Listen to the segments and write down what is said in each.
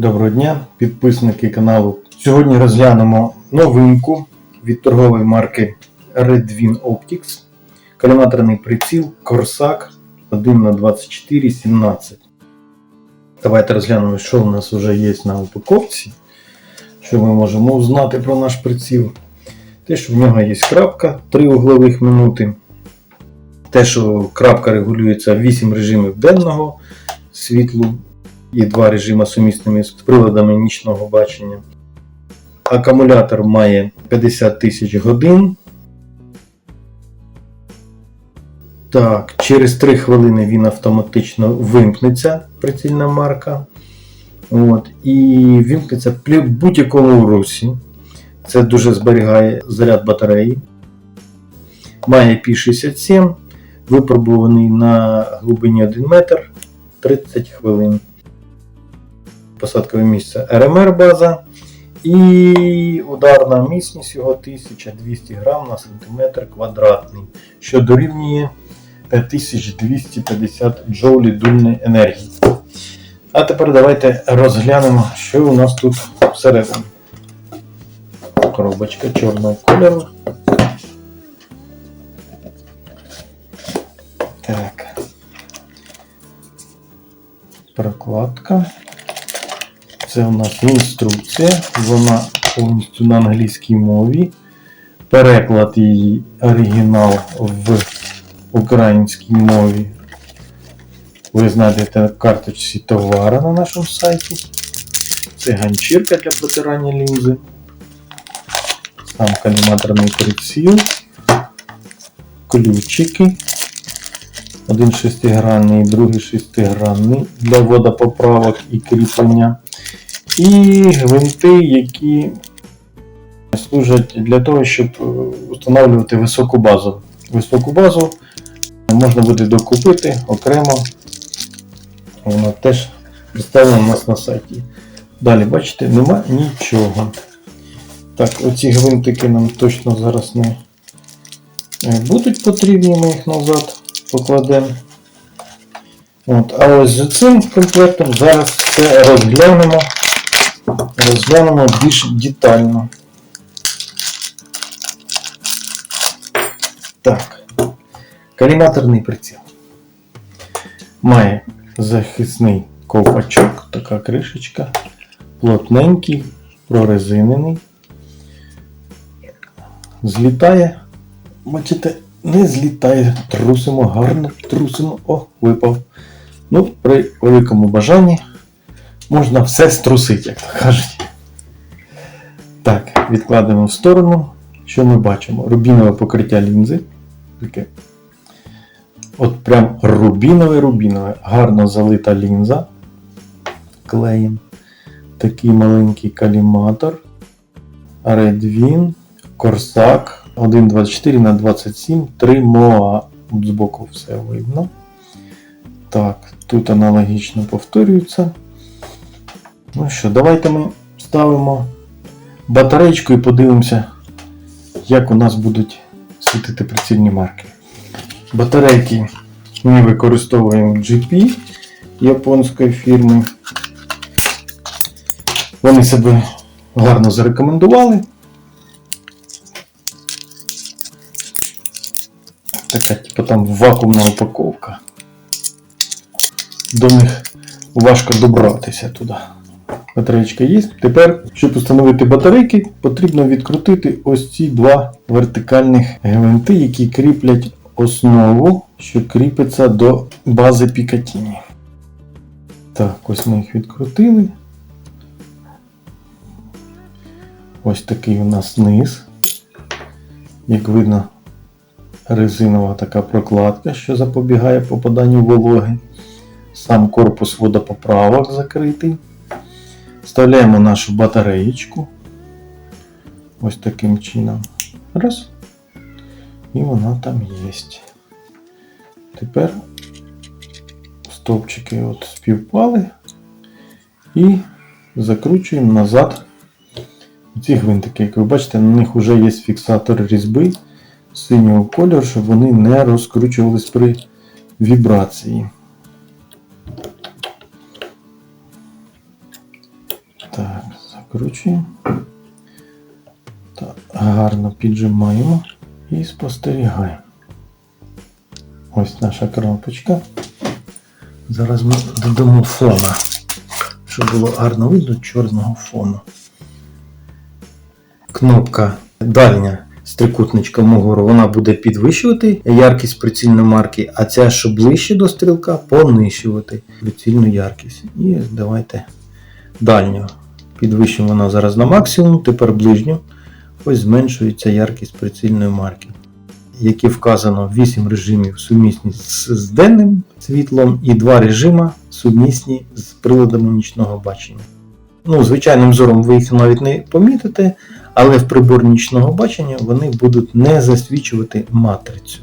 Доброго дня, підписники каналу. Сьогодні розглянемо новинку від торгової марки Redwin Optics. Каліматорний приціл Corsac 1 на 24 17 Давайте розглянемо, що у нас вже є на упаковці. Що ми можемо узнати про наш приціл. Те, що в нього є крапка 3 углових минути. Те, що крапка регулюється 8 режимів денного світлу і два режими сумісними з приладами нічного бачення. Акумулятор має 50 тисяч годин. Так, через 3 хвилини він автоматично вимкнеться, прицільна марка. От, і вимкнеться при будь-якому русі. Це дуже зберігає заряд батареї. Має P67, випробуваний на глибині 1 метр 30 хвилин посадкове місце РМР база. І ударна міцність його 1200 грам на сантиметр квадратний, що дорівнює 5250 джоулі дульної енергії. А тепер давайте розглянемо, що у нас тут всередині. Коробочка чорного кольору. Так. Прокладка. Це у нас інструкція, вона повністю на англійській мові. Переклад її оригінал в українській мові. Ви знайдете на карточці товару на нашому сайті. Це ганчірка для протирання лінзи. Сам каліматорний приціл. Ключики. Один шестигранний, другий шестигранний для водопоправок і кріплення. І гвинти, які служать для того, щоб е, встановлювати високу базу. Високу базу можна буде докупити окремо. Вона теж представлена у нас на сайті. Далі, бачите, нема нічого. Так, оці гвинтики нам точно зараз не е, будуть потрібні, ми їх назад покладемо. От, а ось з цим комплектом зараз все розглянемо. Розглянемо більш детально. Так. Каліматорний приціл. Має захисний ковпачок, така кришечка, плотненький, прорезинений. Злітає. Бачите, не злітає, трусимо, гарно трусимо. О, випав. Ну, при великому бажанні можна все струсити, як то кажуть. Так, відкладемо в сторону. Що ми бачимо? Рубінове покриття лінзи. Таке. От прям рубінове-рубінове. Гарно залита лінза клеєм. Такий маленький каліматор. Redwin, Corsac 1,24 на 27 3 MOA. От збоку все видно. Так, тут аналогічно повторюється. Ну що, давайте ми ставимо батарейку і подивимося, як у нас будуть світити прицільні марки. Батарейки ми використовуємо GP японської фірми. Вони себе гарно зарекомендували. Така, типу там вакуумна упаковка. До них важко добратися туди. Батареєчка є. Тепер, щоб встановити батарейки, потрібно відкрутити ось ці два вертикальних гвинти, які кріплять основу, що кріпиться до бази Picatinny. Так, ось ми їх відкрутили. Ось такий у нас низ. Як видно, резинова така прокладка, що запобігає попаданню вологи. Сам корпус водопоправок закритий. Вставляємо нашу батареєчку. Ось таким чином. Раз. І вона там є. Тепер стовпчики от співпали і закручуємо назад ці гвинтики. Як ви бачите, на них вже є фіксатор різьби синього кольору, щоб вони не розкручувались при вібрації. Відкручуємо. Так, гарно піджимаємо і спостерігаємо. Ось наша кнопочка. Зараз ми додамо фона, щоб було гарно видно чорного фону. Кнопка дальня з трикутничком угору, вона буде підвищувати яркість прицільної марки, а ця, що ближче до стрілка, понищувати прицільну яркість. І давайте дальню. Підвищимо вона зараз на максимум, тепер ближню. Ось зменшується яркість прицільної марки. Які вказано 8 режимів сумісні з, денним світлом і 2 режима сумісні з приладами нічного бачення. Ну, звичайним зором ви їх навіть не помітите, але в прибор нічного бачення вони будуть не засвічувати матрицю.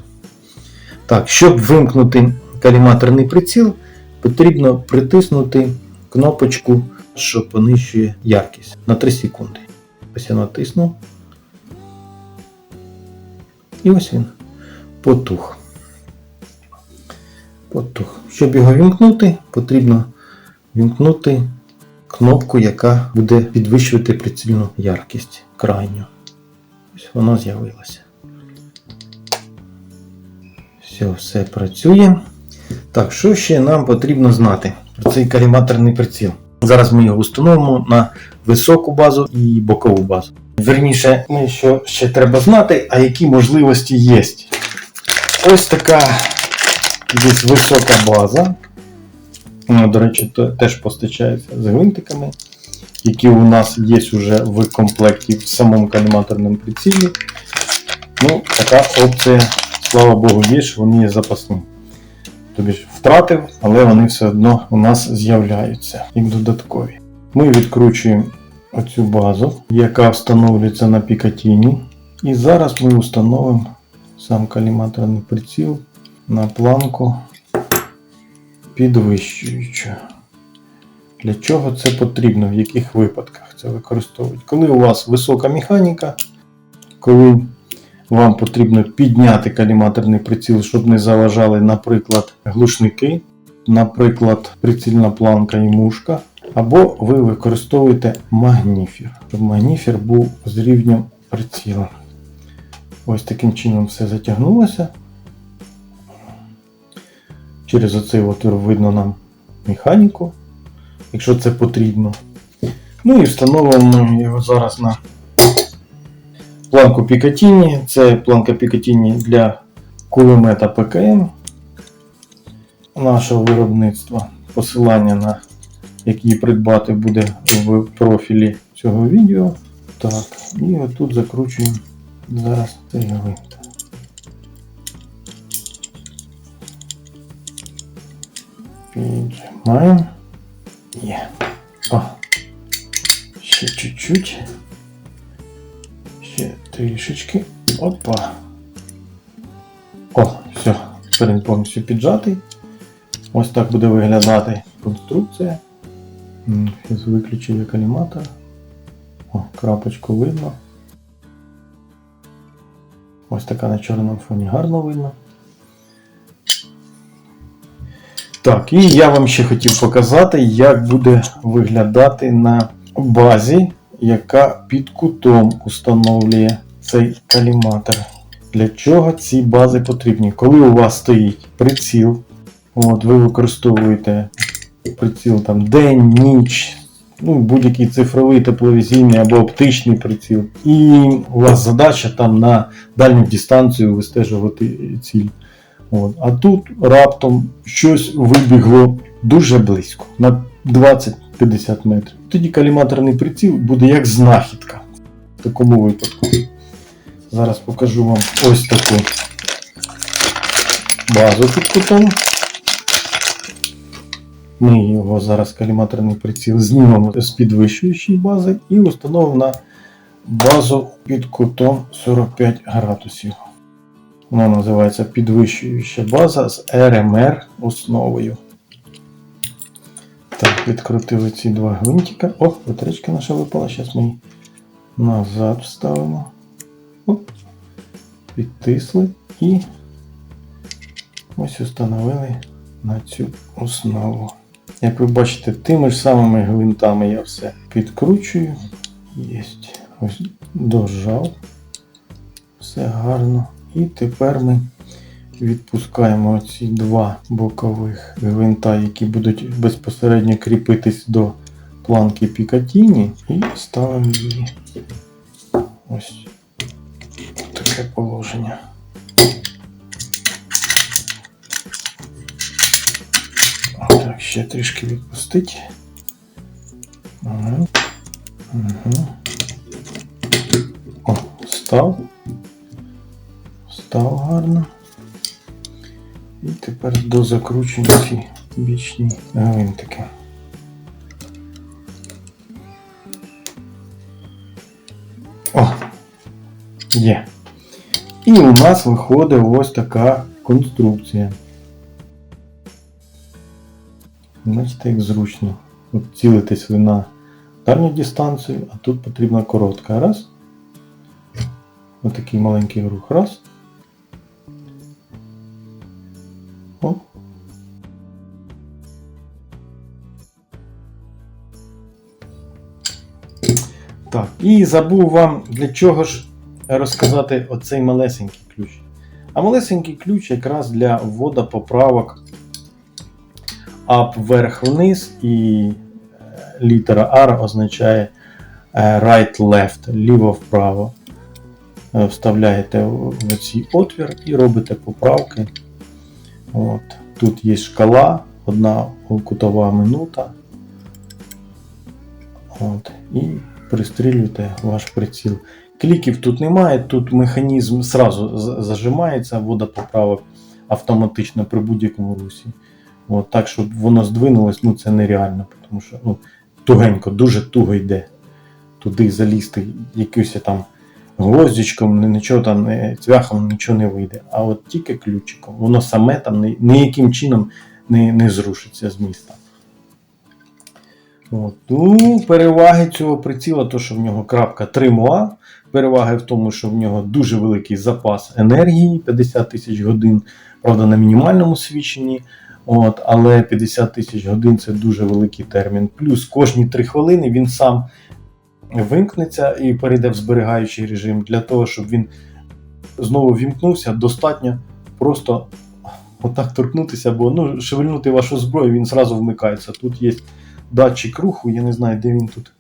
Так, щоб вимкнути каліматорний приціл, потрібно притиснути кнопочку, що понищує яркість на 3 секунди. Ось я натисну. І ось він потух. Потух. Щоб його вімкнути, потрібно вімкнути кнопку, яка буде підвищувати прицільну яркість крайню. Ось вона з'явилася. Все, все працює. Так, що ще нам потрібно знати про цей каліматорний приціл? Зараз ми його установимо на високу базу і бокову базу. Верніше, ми що ще треба знати, а які можливості є. Ось така десь висока база. Вона, до речі, теж постачається з гвинтиками, які у нас є вже в комплекті в самому каліматорному прицілі. Ну, така опція, слава Богу, є, що вони є запасними. Тобі ж втратив, але вони все одно у нас з'являються як додаткові. Ми відкручуємо оцю базу, яка встановлюється на Пікатіні. І зараз ми встановимо сам каліматорний приціл на планку підвищуючу. Для чого це потрібно, в яких випадках це використовують? Коли у вас висока механіка, коли вам потрібно підняти каліматорний приціл, щоб не заважали, наприклад, глушники, наприклад, прицільна планка і мушка, або ви використовуєте магніфір, щоб магніфір був з рівнем приціла. Ось таким чином все затягнулося. Через оцей отвір видно нам механіку, якщо це потрібно. Ну і встановимо його зараз на планку Пікатіні. Це планка Пікатіні для кулемета ПКМ нашого виробництва. Посилання на який придбати буде в профілі цього відео. Так, і отут закручуємо зараз цей гвинт. Піджимаємо. Є. О. Ще чуть-чуть. Трішечки. Опа. О, все. Тепер він повністю піджатий. Ось так буде виглядати конструкція. Виключив я каліматор. О, крапочку видно. Ось така на чорному фоні гарно видно. Так, і я вам ще хотів показати, як буде виглядати на базі, яка під кутом установлює цей каліматор. Для чого ці бази потрібні? Коли у вас стоїть приціл, от, ви використовуєте приціл там день, ніч, ну, будь-який цифровий тепловізійний або оптичний приціл. І у вас задача там на дальню дистанцію вистежувати ціль. От. А тут раптом щось вибігло дуже близько, на 20-50 метрів. Тоді каліматорний приціл буде як знахідка в такому випадку. Зараз покажу вам ось таку базу під кутом. Ми його зараз каліматорний приціл знімемо з підвищуючої бази і установимо на базу під кутом 45 градусів. Вона називається підвищуюча база з РМР основою. Так, відкрутили ці два гвинтика. О, батарейка наша випала. Зараз ми її назад вставимо. Оп. Підтисли і ось установили на цю основу. Як ви бачите, тими ж самими гвинтами я все підкручую Єсть. Ось дожав. Все гарно. І тепер ми відпускаємо ці два бокових гвинта, які будуть безпосередньо кріпитись до планки Пікатіні, і ставимо її ось таке положення. Так, ще трішки відпустить. Ага. Угу. О, став. Став гарно. Тепер дозакручуємо ці бічні гвинтики. О! Є. І у нас виходить ось така конструкція. Бачите, як зручно. От цілитесь ви на дальню дистанцію, а тут потрібна коротка. Раз. Отакий маленький рух. Раз. Так, і забув вам для чого ж розказати оцей малесенький ключ. А малесенький ключ якраз для ввода поправок up вверх-вниз, і е, літера R означає е, right-left, ліво-вправо. Е, Вставляєте в цей отвір і робите поправки. От. Тут є шкала, одна кутова минута. От. І пристрілюєте ваш приціл. Кліків тут немає, тут механізм зразу з- зажимається, водопоправок автоматично при будь-якому русі. От, так, щоб воно здвинулось, ну це нереально, тому що ну, тугенько, дуже туго йде. Туди залізти якимось там гвоздичком, нічого там, цвяхом нічого не вийде. А от тільки ключиком. Воно саме там ні- ніяким чином не, не зрушиться з міста. Ну, переваги цього приціла, то що в нього крапка 3 МОА. Переваги в тому, що в нього дуже великий запас енергії, 50 тисяч годин, правда, на мінімальному свідченні. От, але 50 тисяч годин це дуже великий термін. Плюс кожні 3 хвилини він сам вимкнеться і перейде в зберігаючий режим. Для того, щоб він знову вімкнувся, достатньо просто отак торкнутися, бо ну, шевельнути вашу зброю, він зразу вмикається. Тут є датчик руху, я не знаю, де він тут.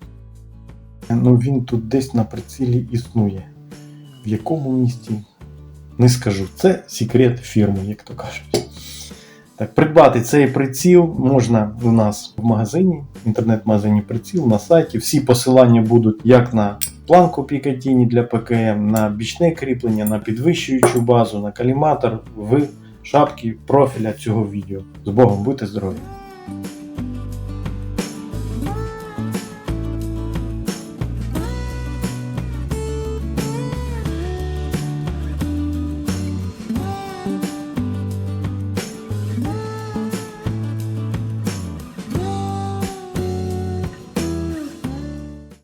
Ну він тут десь на прицілі існує. В якому місті? Не скажу. Це секрет фірми, як то кажуть. Так, придбати цей приціл можна у нас в магазині, інтернет-магазині приціл на сайті. Всі посилання будуть як на планку Picatinny для ПКМ, на бічне кріплення, на підвищуючу базу, на каліматор в шапці профіля цього відео. З Богом, будьте здорові!